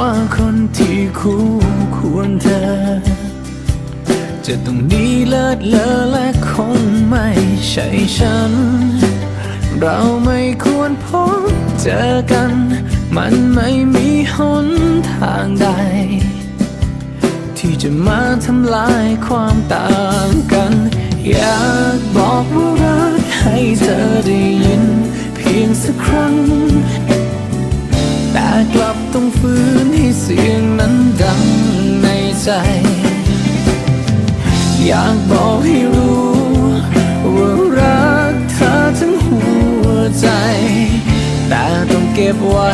ว่าคนที่คู่ควรเธอ จะต้องดีเลิศเลอและคงไม่ใช่ฉัน เราไม่ควรพบเจอกัน มันไม่มีหนทางใด ที่จะมาทำลายความต่างกัน อยากบอกว่ารักให้เธอได้ กลับต้องฝืนให้เสียงนั้นดังในใจ อยากบอกให้รู้ว่ารักเธอทั้งหัวใจ แต่ต้องเก็บไว้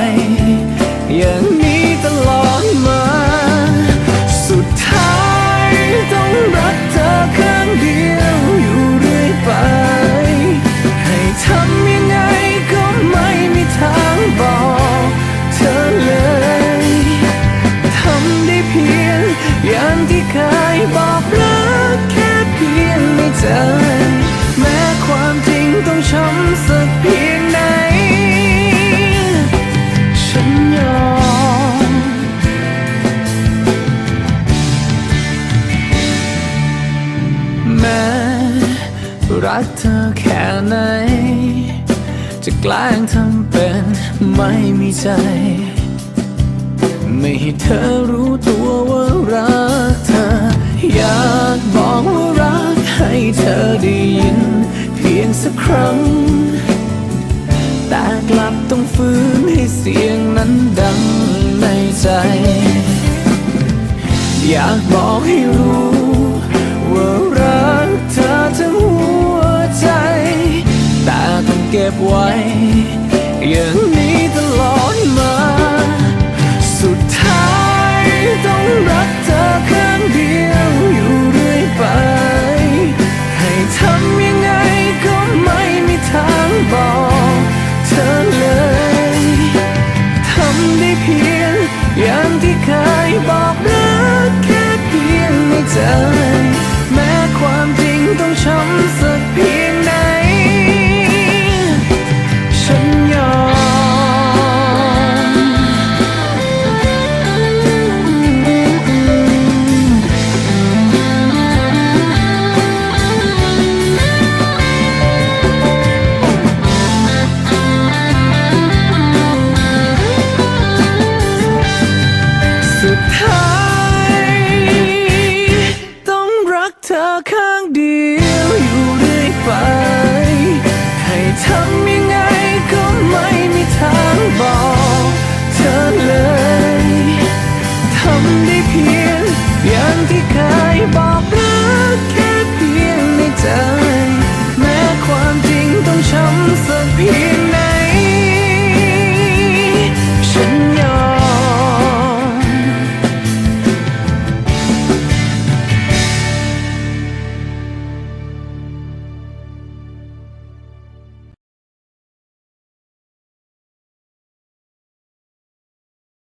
อย่างนี้ตลอดมา สุดท้ายต้องรักเธอ รักเธอแค่ไหน จะแกล้งทำเป็นไม่มีใจ ไม่ให้เธอรู้ตัวว่ารักเธอ อยากบอกว่ารักให้เธอได้ยิน เพียงสักครั้ง แต่กลับต้องฝืนให้เสียงนั้นดังในใจ อยากบอกให้รู้ อย่างนี้ตลอดำ